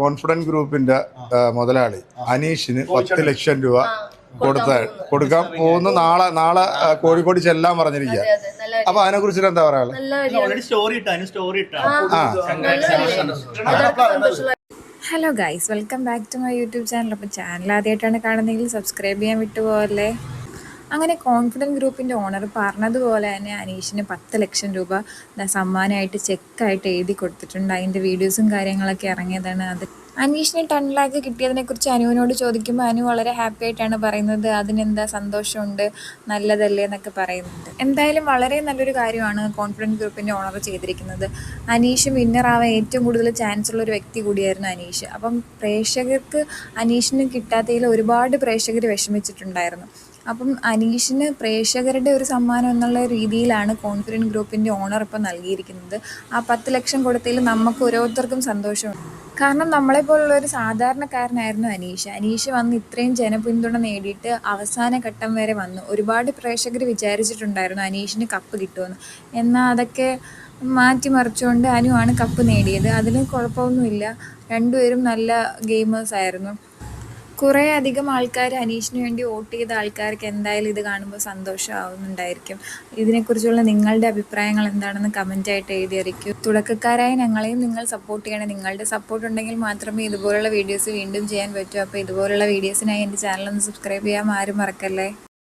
Confidence ഗ്രൂപ്പിന്റെ മുതലാളി അനീഷിന് പത്ത് ലക്ഷം രൂപ കൊടുത്ത കൊടുക്കാൻ പോകുന്ന. നാളെ നാളെ കോഴിക്കോട് ചെല്ലാൻ പറഞ്ഞിരിക്കുക അതെ നല്ല അപ്പൊ അതിനെ കുറിച്ചിട്ട് എന്താ പറയാ നല്ല കാര്യം. ഓൾറെഡി സ്റ്റോറി ഇട്ടു അതിന് സ്റ്റോറി ഇട്ടാ. ആ നല്ല കാര്യം. എല്ലാവർക്കും സന്തോഷമുള്ള hello guys welcome back to my YouTube channel അപ്പോൾ ചാനൽ ആദ്യമായിട്ടാണ് കാണുന്നതെങ്കിൽ സബ്സ്ക്രൈബ് ചെയ്യാൻ വിട്ടുപോകല്ലേ? അങ്ങനെ കോൺഫിഡന്റ് ഗ്രൂപ്പിന്റെ ഓണർ പറഞ്ഞതുപോലെ തന്നെ അനീഷിന് പത്ത് ലക്ഷം രൂപ സമ്മാനമായിട്ട് ചെക്കായിട്ട് എഴുതി കൊടുത്തിട്ടുണ്ട്. അതിന്റെ വീഡിയോസും കാര്യങ്ങളൊക്കെ ഇറങ്ങിയതാണ് അത്. അനീഷിന് ടെൻ ലാക്ക് കിട്ടിയതിനെക്കുറിച്ച് അനുവിനോട് ചോദിക്കുമ്പോൾ അനു വളരെ ഹാപ്പി ആയിട്ടാണ് പറയുന്നത്. അതിനെന്താ സന്തോഷമുണ്ട്? നല്ലതല്ലേ എന്നൊക്കെ പറയുന്നുണ്ട്. എന്തായാലും വളരെ നല്ലൊരു കാര്യമാണ് കോൺഫിഡൻസ് ഗ്രൂപ്പിന്റെ ഓണർ ചെയ്തിരിക്കുന്നത്. അനീഷ് വിന്നറാവാൻ ഏറ്റവും കൂടുതൽ ചാൻസ് ഉള്ള ഒരു വ്യക്തി കൂടിയായിരുന്നു അനീഷ്. അപ്പം പ്രേക്ഷകർക്ക് അനീഷിന് കിട്ടാത്തതിൽ ഒരുപാട് പ്രേക്ഷകർ വിഷമിച്ചിട്ടുണ്ടായിരുന്നു. അപ്പം അനീഷിന് പ്രേക്ഷകരുടെ ഒരു സമ്മാനം എന്നുള്ള രീതിയിലാണ് കോൺഫിഡന്റ് ഗ്രൂപ്പിന്റെ ഓണർ ഇപ്പം നൽകിയിരിക്കുന്നത്. ആ പത്ത് ലക്ഷം കൊടുത്തതിൽ നമുക്ക് ഓരോരുത്തർക്കും സന്തോഷമുണ്ട്. കാരണം നമ്മളെപ്പോലുള്ള ഒരു സാധാരണക്കാരനായിരുന്നു അനീഷ്. അനീഷ് വന്ന് ഇത്രയും ജനപിന്തുണ നേടിയിട്ട് അവസാന ഘട്ടം വരെ വന്നു. ഒരുപാട് പ്രേക്ഷകർ വിചാരിച്ചിട്ടുണ്ടായിരുന്നു അനീഷിന് കപ്പ് കിട്ടുമെന്ന്. എന്നാൽ അതൊക്കെ മാറ്റിമറിച്ചുകൊണ്ട് അനുവാണ് കപ്പ് നേടിയത്. അതിന് കുഴപ്പമൊന്നുമില്ല. രണ്ടുപേരും നല്ല ഗെയിമേഴ്സ് ആയിരുന്നു കുറേ അധികം ആൾക്കാർ അനീഷിന് വേണ്ടി വോട്ട് ചെയ്ത ആൾക്കാർക്ക് എന്തായാലും ഇത് കാണുമ്പോൾ സന്തോഷമാവുന്നുണ്ടായിരിക്കും. ഇതിനെക്കുറിച്ചുള്ള നിങ്ങളുടെ അഭിപ്രായങ്ങൾ എന്താണെന്ന് കമന്റായിട്ട് എഴുതി അറിയിക്കൂ. തുടക്കക്കാരായ ഞങ്ങളെയും നിങ്ങൾ സപ്പോർട്ട് ചെയ്യണേ. നിങ്ങളുടെ സപ്പോർട്ട് ഉണ്ടെങ്കിൽ മാത്രമേ ഇതുപോലുള്ള വീഡിയോസ് വീണ്ടും ചെയ്യാൻ പറ്റൂ. അപ്പോൾ ഇതുപോലുള്ള വീഡിയോസിനായി എന്റെ ചാനൽ ഒന്ന് സബ്സ്ക്രൈബ് ചെയ്യാൻ ആരും മറക്കല്ലേ?